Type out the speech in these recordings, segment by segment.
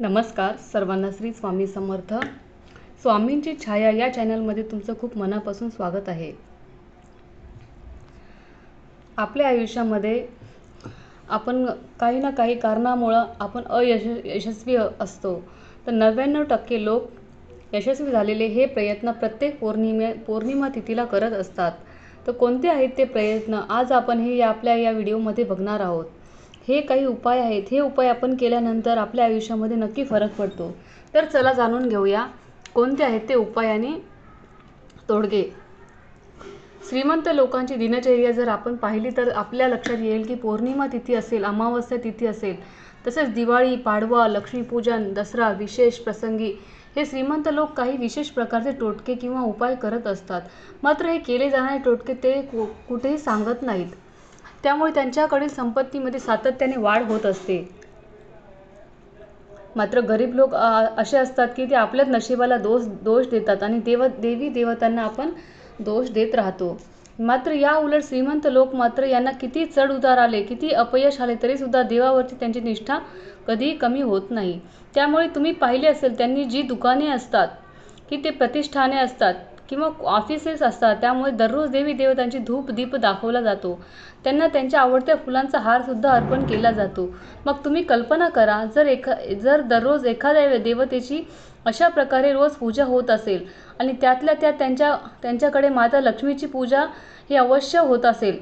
नमस्कार सर्वांना श्री स्वामी समर्थ. स्वामींची छाया या चॅनलमध्ये तुमचं खूप मनापासून स्वागत आहे. आपल्या आयुष्यामध्ये आपण काही ना काही कारणामुळं आपण अयश यशस्वी असतो. तर नव्याण्णव टक्के लोक यशस्वी झालेले हे प्रयत्न प्रत्येक पौर्णिमे पौर्णिमा तिथीला करत असतात. तर कोणते आहेत ते प्रयत्न आज आपण हे या- आपल्या या व्हिडिओमध्ये बघणार आहोत. हे काही उपाय आहेत. हे उपाय आपण केल्यानंतर आपल्या आयुष्यामध्ये नक्की फरक पडतो. तर चला जाणून घेऊया कोणते आहेत ते उपाय आणि तोडगे. श्रीमंत लोकांची दिनचर्या जर आपण पाहिली तर आपल्या लक्षात येईल की पौर्णिमा तिथी असेल अमावस्या तिथी असेल तसेच दिवाळी पाडवा लक्ष्मीपूजन दसरा विशेष प्रसंगी हे श्रीमंत लोक काही विशेष प्रकारचे टोटके किंवा उपाय करत असतात. मात्र हे केले जाणारे टोटके ते कु कुठेही सांगत नाहीत. त्यामुळे त्यांच्याकडील संपत्तीमध्ये सातत्याने वाढ होत असते. मात्र गरीब लोक असे असतात की ते आपल्याच नशिबाला दोष दोष देतात आणि देव देवी देवतांना आपण दोष देत राहतो. मात्र या उलट श्रीमंत लोक मात्र यांना किती चढ उतार आले किती अपयश आले तरीसुद्धा देवावरती त्यांची निष्ठा कधीही कमी होत नाही. त्यामुळे तुम्ही पाहिले असेल त्यांनी जी दुकाने असतात की ते प्रतिष्ठाने असतात किंवा ऑफिसेस असतात त्यामुळे दररोज देवी देवतांची धूप दीप दाखवला जातो. त्यांना त्यांच्या आवडत्या फुलांचा हारसुद्धा अर्पण केला जातो. मग तुम्ही कल्पना करा जर एखा जर दररोज एखाद्या देवतेची अशा प्रकारे रोज पूजा होत असेल आणि त्यातल्या त्यात त्यांच्या त्यांच्याकडे माता लक्ष्मीची पूजा ही अवश्य होत असेल.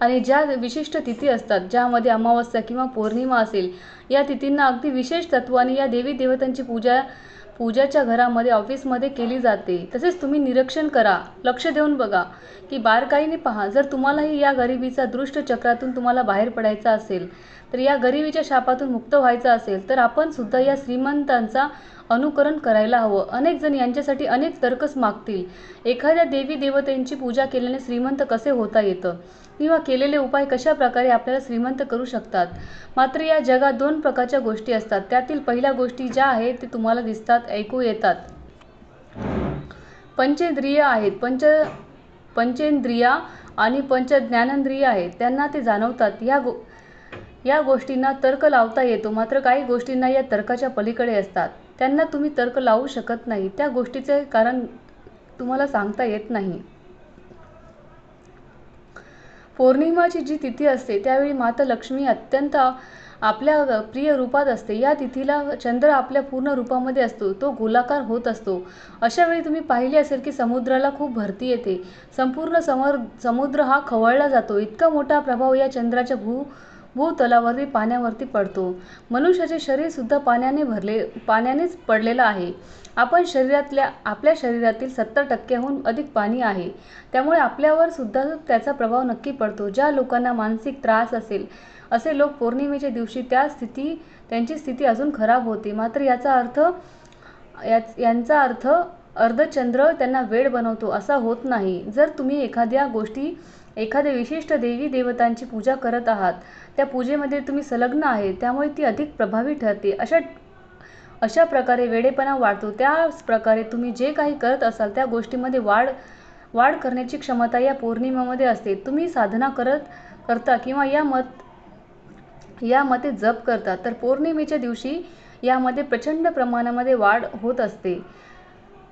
आणि ज्या विशिष्ट तिथी असतात ज्यामध्ये अमावस्या किंवा पौर्णिमा असेल या तिथींना अगदी विशेष तत्वाने या देवी देवतांची पूजा पूजाच्या घरामध्ये ऑफिसमध्ये केली जाते. तसेच तुम्ही निरीक्षण करा. लक्ष देऊन बघा की बारकाईने पहा. जर तुम्हालाही या गरिबीचा दृष्ट चक्रातून तुम्हाला बाहेर पडायचा असेल तर या गरिबीच्या शापातून मुक्त व्हायचं असेल तर आपण सुद्धा या श्रीमंतांचा अनुकरण करायला हवं. अनेक जण यांच्यासाठी अनेक तर्कस मागतील. एखाद्या देवी देवतेंची पूजा केल्याने श्रीमंत कसे होता येतं? किंवा केलेले उपाय कशा प्रकारे आपल्याला श्रीमंत करू शकतात? मात्र या जगात दोन प्रकारच्या गोष्टी असतात. त्यातील पहिल्या गोष्टी ज्या आहेत ते तुम्हाला दिसतात ऐकू येतात. पंचेंद्रिय आहेत. पंच पंचेंद्रिया आणि पंच ज्ञानेंद्रिय आहेत. त्यांना ते जाणवतात. या गो या गोष्टींना तर्क लावता येतो. मात्र काही गोष्टींना या तर्काच्या पलीकडे असतात. त्यांना तुम्ही तर्क लावू शकत नाही. त्या गोष्टीचे कारण तुम्हाला सांगता येत नाही. पौर्णिमाची जी तिथी असते त्यावेळी माता लक्ष्मी अत्यंत आपल्या प्रिय रूपात असते. या तिथीला चंद्र आपल्या पूर्ण रूपामध्ये असतो. तो गोलाकार होत असतो. अशा वेळी तुम्ही पाहिले असेल की समुद्राला खूप भरती येते. संपूर्ण समर समुद्र हा खवळला जातो. इतका मोठा प्रभाव या चंद्राच्या भू भूतलावरती पाण्यावरती पडतो. मनुष्याचे शरीरसुद्धा पाण्याने भरले पाण्यानेच पडलेलं आहे. आपण शरीरातल्या आपल्या शरीरातील सत्तर टक्क्याहून अधिक पाणी आहे. त्यामुळे आपल्यावर सुद्धा त्याचा प्रभाव नक्की पडतो. ज्या लोकांना मानसिक त्रास असेल असे लोक पौर्णिमेच्या दिवशी त्या स्थिती त्यांची स्थिती अजून खराब होते. मात्र याचा अर्थ याच यांचा अर्थ अर्धचंद्र त्यांना वेळ बनवतो असा होत नाही. जर तुम्ही एखाद्या गोष्टी एखाद्या विशिष्ट देवी देवतांची पूजा करत आहात. त्या पूजेमध्ये तुम्ही संलग्न आहे त्यामुळे ती अधिक प्रभावी ठरते. अशा अशा प्रकारे वेडेपणा वाढतो. त्याच प्रकारे तुम्ही जे काही करत असाल त्या गोष्टीमध्ये वाढ वाढ करण्याची क्षमता या पौर्णिमेमध्ये असते. तुम्ही साधना करत करता किंवा या मत यामध्ये जप करता तर पौर्णिमेच्या दिवशी यामध्ये प्रचंड प्रमाणामध्ये वाढ होत असते.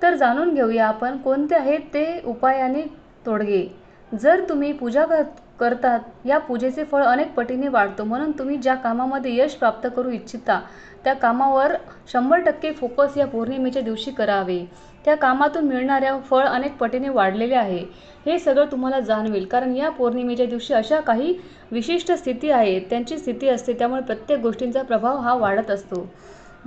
तर जाणून घेऊया आपण कोणते आहेत ते उपाय आणि तोडगे. जर तुम्ही पूजा कर करतात या पूजेचे फळ अनेक पटीने वाढतो. म्हणून तुम्ही ज्या कामामध्ये यश प्राप्त करू इच्छिता त्या कामावर शंभर टक्के फोकस या पौर्णिमेच्या दिवशी करावे. त्या कामातून मिळणाऱ्या फळ अनेक पटीने वाढलेले आहे. हे सगळं तुम्हाला जाणवेल. कारण या पौर्णिमेच्या दिवशी अशा काही विशिष्ट स्थिती आहेत त्यांची स्थिती असते त्यामुळे प्रत्येक गोष्टींचा प्रभाव हा वाढत असतो.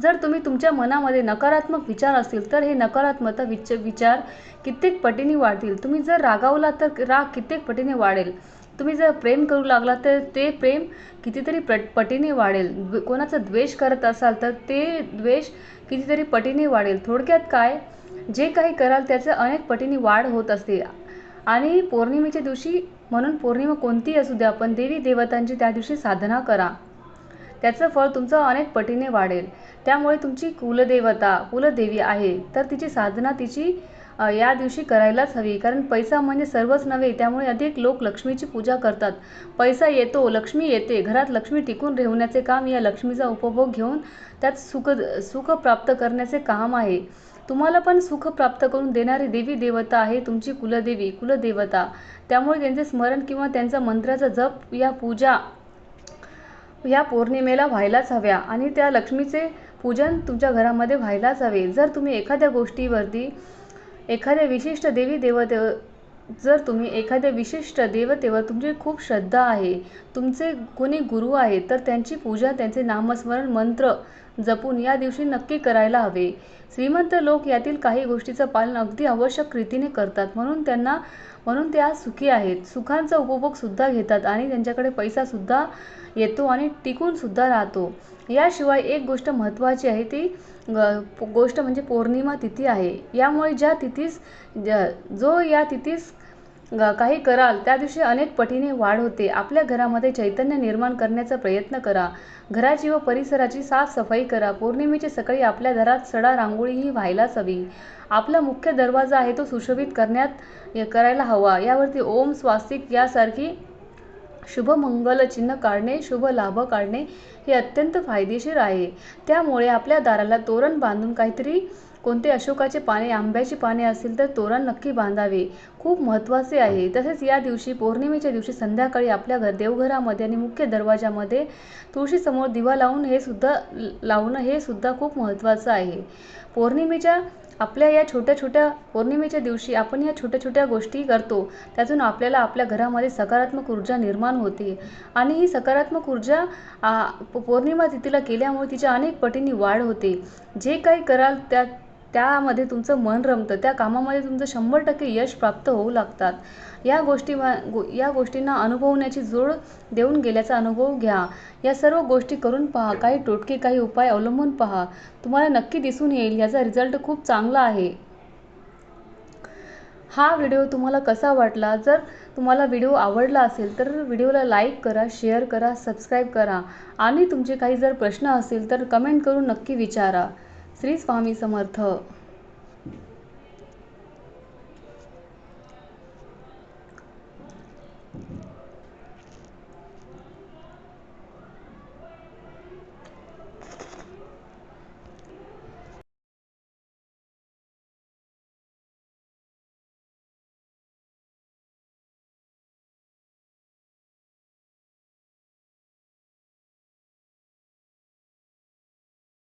जर तुम्ही तुमच्या मनामध्ये नकारात्मक विचार असतील तर हे नकारात्मक विच विचार कित्येक पटीने वाढतील. तुम्ही जर रागावला तर राग कित्येक पटीने वाढेल. तुम्ही जर प्रेम करू लागला तर ते प्रेम कितीतरी पट पटीने वाढेल. द्वे- कोणाचा द्वेष करत असाल तर ते द्वेष कितीतरी पटीने वाढेल. थोडक्यात काय? जे काही कराल त्याचं अनेक पटीने वाढ होत असते. आणि पौर्णिमेच्या दिवशी म्हणून पौर्णिमा कोणतीही असू द्या पण देवी देवतांची त्या दिवशी साधना करा. त्याचं फळ तुमचं अनेक पटीने वाढेल. त्यामुळे तुमची कुलदेवता कुलदेवी आहे. तर तिची साधना तिची या दिवशी करायलाच हवी. कारण पैसा म्हणजे सर्वच नव्हे त्यामुळे अधिक लोक लक्ष्मीची पूजा करतात. पैसा येतो लक्ष्मी येते. घरात लक्ष्मी टिकून ठेवण्याचे काम या लक्ष्मीचा उपभोग घेऊन त्यात सुख सुख प्राप्त करण्याचे काम आहे. तुम्हाला पण सुख प्राप्त करून देणारी देवी देवता आहे तुमची कुलदेवी कुलदेवता. त्यामुळे त्यांचे स्मरण किंवा त्यांचा मंत्राचा जप या पूजा या पौर्णिमेला व्हायलाच हव्या आणि त्या लक्ष्मीचे पूजन तुमच्या घरामध्ये व्हायलाच हवे. जर तुम्ही एखाद्या गोष्टीवरती एखाद्या विशिष्ट देवी देवते जर तुम्ही एखाद्या विशिष्ट देवतेवर तुमची खूप श्रद्धा आहे तुमचे कोणी गुरु आहेत तर त्यांची पूजा त्यांचे नामस्मरण मंत्र जपून या दिवशी नक्की करायला हवे. श्रीमंत लोक यातील काही गोष्टीचं पालन अगदी आवश्यक रीतीने करतात म्हणून त्यांना म्हणून ते आज सुखी आहेत. सुखांचा उपभोगसुद्धा घेतात आणि त्यांच्याकडे पैसासुद्धा येतो आणि टिकूनसुद्धा राहतो. याशिवाय एक गोष्ट महत्त्वाची आहे ती ग- गोष्ट म्हणजे पौर्णिमा तिथी आहे. यामुळे ज्या तिथीस ज- जो या तिथीस ग- काही कराल त्या दिवशी अनेक पटीने वाढ होते. आपल्या घरामध्ये चैतन्य निर्माण करण्याचा प्रयत्न करा. घराची व परिसराची साफसफाई करा. पौर्णिमेची सकाळी आपल्या घरात सडा रांगोळी ही व्हायलाच हवी. आपला मुख्य दरवाजा आहे तो सुशोभित करण्यात करायला हवा. यावरती ओम स्वास्तिक यासारखी शुभ मंगल चिन्ह काढणे शुभ लाभ काढणे हे अत्यंत फायदेशीर आहे. त्यामुळे आपल्या दाराला तोरण बांधून काहीतरी कोणते अशोकाचे पाने आंब्याची पाने असतील तर तोरण नक्की बांधावे. खूप महत्त्वाचे आहे. तसेच या दिवशी पौर्णिमेच्या दिवशी संध्याकाळी आपल्या घर देवघरामध्ये आणि मुख्य दरवाजामध्ये तुळशीसमोर दिवा लावून हे सुद्धा लावणं हे सुद्धा खूप महत्त्वाचं आहे. पौर्णिमेच्या आपल्या या छोट्या छोट्या पौर्णिमेच्या दिवशी आपण या छोट्या छोट्या गोष्टी करतो. त्यातून आपल्याला आपल्या घरामध्ये सकारात्मक ऊर्जा निर्माण होते. आणि ही सकारात्मक ऊर्जा प- पौर्णिमा तिथीला केल्यामुळे तिच्या अनेक पटींनी वाढ होते. जे काही कराल त्या त्यामध्ये तुमचं मन रमतं. त्या कामामध्ये तुमचं शंभर टक्के यश प्राप्त होऊ लागतात. या गोष्टी गो या गोष्टींना अनुभवण्याची जोड देऊन गेल्याचा अनुभव घ्या. या सर्व गोष्टी करून पहा. काही टोटके काही उपाय अवलंबून पहा. तुम्हाला नक्की दिसून येईल. याचा रिझल्ट खूप चांगला आहे. हा व्हिडिओ तुम्हाला कसा वाटला? जर तुम्हाला व्हिडिओ आवडला असेल तर व्हिडिओला लाईक करा शेअर करा सबस्क्राईब करा. आणि तुमचे काही जर प्रश्न असतील तर कमेंट करून नक्की विचारा. श्री स्वामी समर्थ.